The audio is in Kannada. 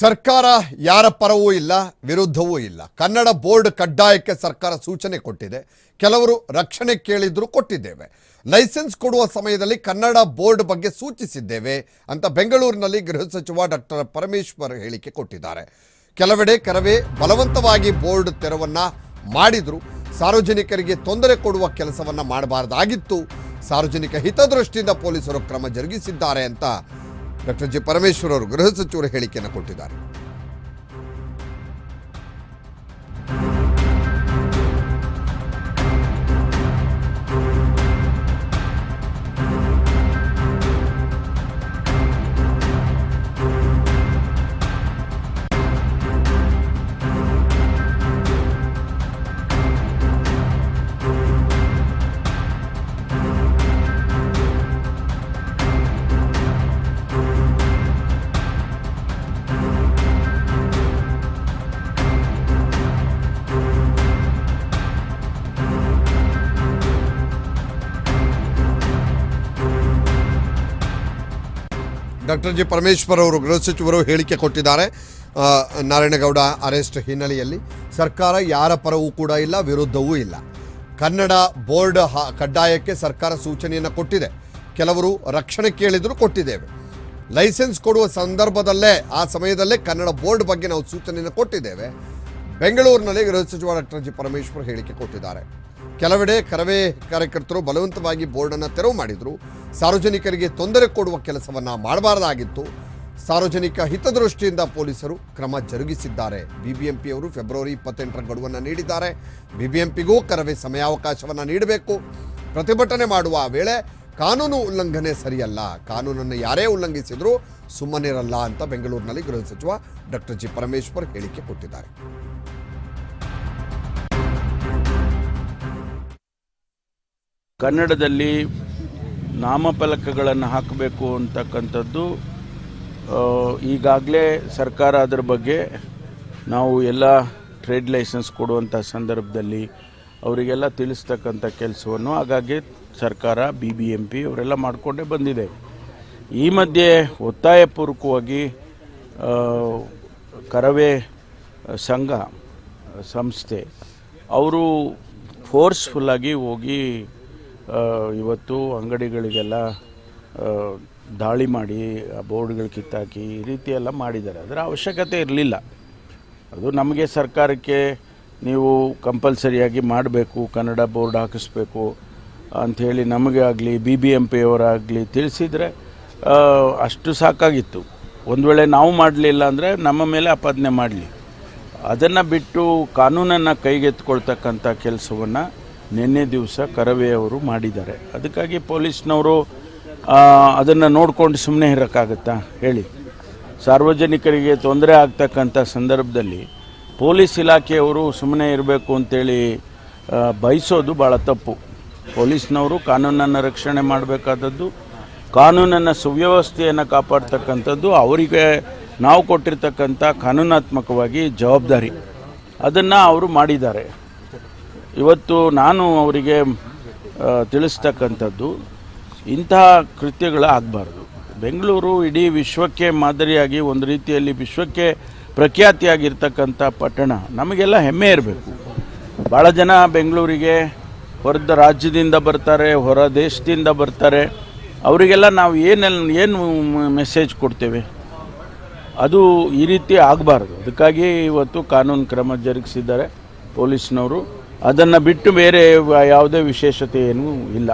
ಸರ್ಕಾರ ಯಾರ ಪರವೂ ಇಲ್ಲ, ವಿರುದ್ಧವೂ ಇಲ್ಲ. ಕನ್ನಡ ಬೋರ್ಡ್ ಕಡ್ಡಾಯಕ್ಕೆ ಸರ್ಕಾರ ಸೂಚನೆ ಕೊಟ್ಟಿದೆ. ಕೆಲವರು ರಕ್ಷಣೆ ಕೇಳಿದ್ರು ಕೊಟ್ಟಿದ್ದೇವೆ. ಲೈಸೆನ್ಸ್ ಕೊಡುವ ಸಮಯದಲ್ಲಿ ಕನ್ನಡ ಬೋರ್ಡ್ ಬಗ್ಗೆ ಸೂಚಿಸಿದ್ದೇವೆ ಅಂತ ಬೆಂಗಳೂರಿನಲ್ಲಿ ಗೃಹ ಸಚಿವ ಡಾಕ್ಟರ್ ಪರಮೇಶ್ವರ್ ಹೇಳಿಕೆ ಕೊಟ್ಟಿದ್ದಾರೆ. ಕೆಲವೆಡೆ ಕರವೇ ಬಲವಂತವಾಗಿ ಬೋರ್ಡ್ ತೆರವನ್ನ ಮಾಡಿದ್ರು. ಸಾರ್ವಜನಿಕರಿಗೆ ತೊಂದರೆ ಕೊಡುವ ಕೆಲಸವನ್ನ ಮಾಡಬಾರದಾಗಿತ್ತು. ಸಾರ್ವಜನಿಕ ಹಿತದೃಷ್ಟಿಯಿಂದ ಪೊಲೀಸರು ಕ್ರಮ ಜರುಗಿಸಿದ್ದಾರೆ ಅಂತ ಡಾಕ್ಟರ್ ಜಿ ಪರಮೇಶ್ವರ್ ಅವರು ಗೃಹ ಸಚಿವರು ಹೇಳಿಕೆಯನ್ನು ಕೊಟ್ಟಿದ್ದಾರೆ. ಡಾಕ್ಟರ್ ಜಿ ಪರಮೇಶ್ವರ್ ಅವರು ಗೃಹ ಸಚಿವರು ಹೇಳಿಕೆ ಕೊಟ್ಟಿದ್ದಾರೆ. ನಾರಾಯಣಗೌಡ ಅರೆಸ್ಟ್ ಹಿನ್ನೆಲೆಯಲ್ಲಿ. ಸರ್ಕಾರ ಯಾರ ಪರವೂ ಕೂಡ ಇಲ್ಲ, ವಿರುದ್ಧವೂ ಇಲ್ಲ. ಕನ್ನಡ ಬೋರ್ಡ್ ಕಡ್ಡಾಯಕ್ಕೆ ಸರ್ಕಾರ ಸೂಚನೆಯನ್ನು ಕೊಟ್ಟಿದೆ. ಕೆಲವರು ರಕ್ಷಣೆ ಕೇಳಿದರೂ ಕೊಟ್ಟಿದ್ದೇವೆ. ಲೈಸೆನ್ಸ್ ಕೊಡುವ ಸಂದರ್ಭದಲ್ಲೇ, ಆ ಸಮಯದಲ್ಲೇ ಕನ್ನಡ ಬೋರ್ಡ್ ಬಗ್ಗೆ ನಾವು ಸೂಚನೆಯನ್ನು ಕೊಟ್ಟಿದ್ದೇವೆ. ಬೆಂಗಳೂರಿನಲ್ಲಿ ಗೃಹ ಸಚಿವ ಡಾಕ್ಟರ್ ಜಿ ಪರಮೇಶ್ವರ್ ಹೇಳಿಕೆ ಕೊಟ್ಟಿದ್ದಾರೆ. ಕೆಲವೆಡೆ ಕರವೇ ಕಾರ್ಯಕರ್ತರು ಬಲವಂತವಾಗಿ ಬೋರ್ಡನ್ನು ತೆರವು ಮಾಡಿದ್ರು. ಸಾರ್ವಜನಿಕರಿಗೆ ತೊಂದರೆ ಕೊಡುವ ಕೆಲಸವನ್ನ ಮಾಡಬಾರದಾಗಿತ್ತು. ಸಾರ್ವಜನಿಕ ಹಿತದೃಷ್ಟಿಯಿಂದ ಪೊಲೀಸರು ಕ್ರಮ ಜರುಗಿಸಿದ್ದಾರೆ. ಬಿಬಿಎಂಪಿ ಅವರು ಫೆಬ್ರವರಿ ಇಪ್ಪತ್ತೆಂಟರ ಗಡುವನ್ನು ನೀಡಿದ್ದಾರೆ. ಬಿಬಿಎಂಪಿಗೂ ಕರವೇ ಸಮಯಾವಕಾಶವನ್ನು ನೀಡಬೇಕು. ಪ್ರತಿಭಟನೆ ಮಾಡುವ ವೇಳೆ ಕಾನೂನು ಉಲ್ಲಂಘನೆ ಸರಿಯಲ್ಲ. ಕಾನೂನನ್ನು ಯಾರೇ ಉಲ್ಲಂಘಿಸಿದರೂ ಸುಮ್ಮನಿರಲ್ಲ ಅಂತ ಬೆಂಗಳೂರಿನಲ್ಲಿ ಗೃಹ ಸಚಿವ ಡಾಕ್ಟರ್ ಜಿ ಪರಮೇಶ್ವರ್ ಹೇಳಿಕೆ ಕೊಟ್ಟಿದ್ದಾರೆ. ಕನ್ನಡದಲ್ಲಿ ನಾಮಫಲಕಗಳನ್ನು ಹಾಕಬೇಕು ಅಂತಕ್ಕಂಥದ್ದು ಈಗಾಗಲೇ ಸರ್ಕಾರ ಅದರ ಬಗ್ಗೆ ನಾವು ಎಲ್ಲ ಟ್ರೇಡ್ ಲೈಸೆನ್ಸ್ ಕೊಡುವಂಥ ಸಂದರ್ಭದಲ್ಲಿ ಅವರಿಗೆಲ್ಲ ತಿಳಿಸ್ತಕ್ಕಂಥ ಕೆಲಸವನ್ನು ಹಾಗಾಗಿ ಸರ್ಕಾರ, ಬಿ ಬಿ ಎಂ ಪಿ ಅವರೆಲ್ಲ ಮಾಡಿಕೊಂಡೇ ಬಂದಿದೆ. ಈ ಮಧ್ಯೆ ಒತ್ತಾಯಪೂರ್ವಕವಾಗಿ ಕರವೇ ಸಂಘ, ಸಂಸ್ಥೆ, ಅವರು ಫೋರ್ಸ್ಫುಲ್ಲಾಗಿ ಹೋಗಿ ಇವತ್ತು ಅಂಗಡಿಗಳಿಗೆಲ್ಲ ದಾಳಿ ಮಾಡಿ ಬೋರ್ಡ್ಗಳು ಕಿತ್ತಾಕಿ ಈ ರೀತಿ ಎಲ್ಲ ಮಾಡಿದ್ದಾರೆ. ಅದರ ಅವಶ್ಯಕತೆ ಇರಲಿಲ್ಲ. ಅದು ನಮಗೆ ಸರ್ಕಾರಕ್ಕೆ ನೀವು ಕಂಪಲ್ಸರಿಯಾಗಿ ಮಾಡಬೇಕು, ಕನ್ನಡ ಬೋರ್ಡ್ ಹಾಕಿಸ್ಬೇಕು ಅಂಥೇಳಿ ನಮಗೆ ಆಗಲಿ ಬಿ ಬಿ ಎಂ ಪಿಯವರಾಗಲಿ ತಿಳಿಸಿದರೆ ಅಷ್ಟು ಸಾಕಾಗಿತ್ತು. ಒಂದು ವೇಳೆ ನಾವು ಮಾಡಲಿಲ್ಲ ಅಂದರೆ ನಮ್ಮ ಮೇಲೆ ಆಪಾದನೆ ಮಾಡಲಿ. ಅದನ್ನು ಬಿಟ್ಟು ಕಾನೂನನ್ನು ಕೈಗೆತ್ಕೊಳ್ತಕ್ಕಂಥ ಕೆಲಸವನ್ನು ನಿನ್ನೆ ದಿವಸ ಕರವೇ ಅವರು ಮಾಡಿದ್ದಾರೆ. ಅದಕ್ಕಾಗಿ ಪೊಲೀಸ್ನವರು ಅದನ್ನು ನೋಡ್ಕೊಂಡು ಸುಮ್ಮನೆ ಇರೋಕ್ಕಾಗತ್ತಾ? ಹೇಳಿ. ಸಾರ್ವಜನಿಕರಿಗೆ ತೊಂದರೆ ಆಗ್ತಕ್ಕಂಥ ಸಂದರ್ಭದಲ್ಲಿ ಪೊಲೀಸ್ ಇಲಾಖೆಯವರು ಸುಮ್ಮನೆ ಇರಬೇಕು ಅಂತೇಳಿ ಬಯಸೋದು ಭಾಳ ತಪ್ಪು. ಪೊಲೀಸ್ನವರು ಕಾನೂನನ್ನು ರಕ್ಷಣೆ ಮಾಡಬೇಕಾದದ್ದು, ಕಾನೂನನ್ನು ಸುವ್ಯವಸ್ಥೆಯನ್ನು ಕಾಪಾಡ್ತಕ್ಕಂಥದ್ದು ಅವರಿಗೆ ನಾವು ಕೊಟ್ಟಿರ್ತಕ್ಕಂಥ ಕಾನೂನಾತ್ಮಕವಾಗಿ ಜವಾಬ್ದಾರಿ. ಅದನ್ನು ಅವರು ಮಾಡಿದ್ದಾರೆ. ಇವತ್ತು ನಾನು ಅವರಿಗೆ ತಿಳಿಸ್ತಕ್ಕಂಥದ್ದು, ಇಂತಹ ಕೃತ್ಯಗಳು ಆಗಬಾರ್ದು. ಬೆಂಗಳೂರು ಇಡೀ ವಿಶ್ವಕ್ಕೆ ಮಾದರಿಯಾಗಿ, ಒಂದು ರೀತಿಯಲ್ಲಿ ವಿಶ್ವಕ್ಕೆ ಪ್ರಖ್ಯಾತಿಯಾಗಿರ್ತಕ್ಕಂಥ ಪಟ್ಟಣ, ನಮಗೆಲ್ಲ ಹೆಮ್ಮೆ ಇರಬೇಕು. ಭಾಳ ಜನ ಬೆಂಗಳೂರಿಗೆ ಹೊರದ ರಾಜ್ಯದಿಂದ ಬರ್ತಾರೆ, ಹೊರ ದೇಶದಿಂದ ಬರ್ತಾರೆ. ಅವರಿಗೆಲ್ಲ ನಾವು ಏನೆಲ್ಲ ಏನು ಮೆಸೇಜ್ ಕೊಡ್ತೇವೆ? ಅದು ಈ ರೀತಿ ಆಗಬಾರ್ದು. ಅದಕ್ಕಾಗಿ ಇವತ್ತು ಕಾನೂನು ಕ್ರಮ ಜರುಗಿಸಿದ್ದಾರೆ ಪೊಲೀಸ್ನವರು. ಅದನ್ನು ಬಿಟ್ಟು ಬೇರೆ ಯಾವುದೇ ವಿಶೇಷತೆ ಏನೂ ಇಲ್ಲ.